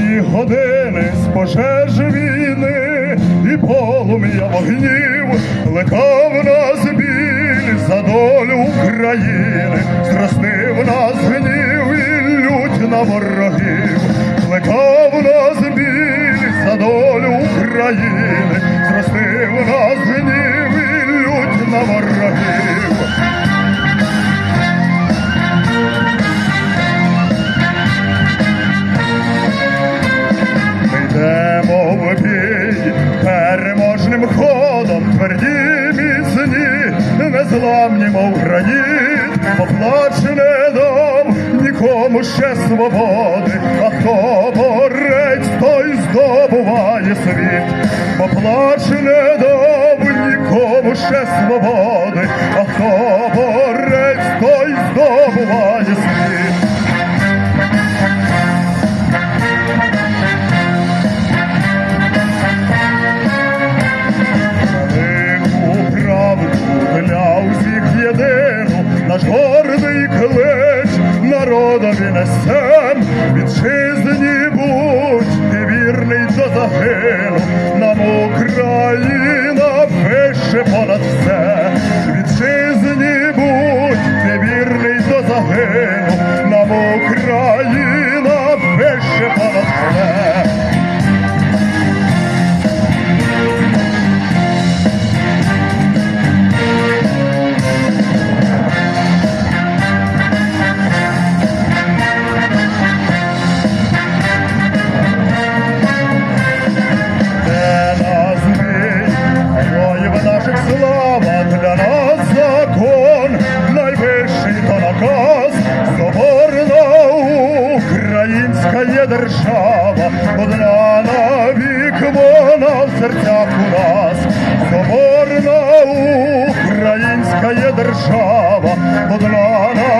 Тої години з пожежі війни і полум'я огнів плекав нас біль за долю України, зростив нас гнів і лють на ворогів, плекав незламні, мов граніт, поплачене дом, нікому ще свободи, а хто борець, той здобуває світ, поплачене дом, нікому ще свободи, а хто борець, той здобуває світ. Гордий клич народові несем, вітчизні будь і вірний до загину, нам Україна вище понад все, вітчизні будь і вірний до загину, нам Україна держава, одна навік вона в серцях у нас, соборна українська є держава, одна навік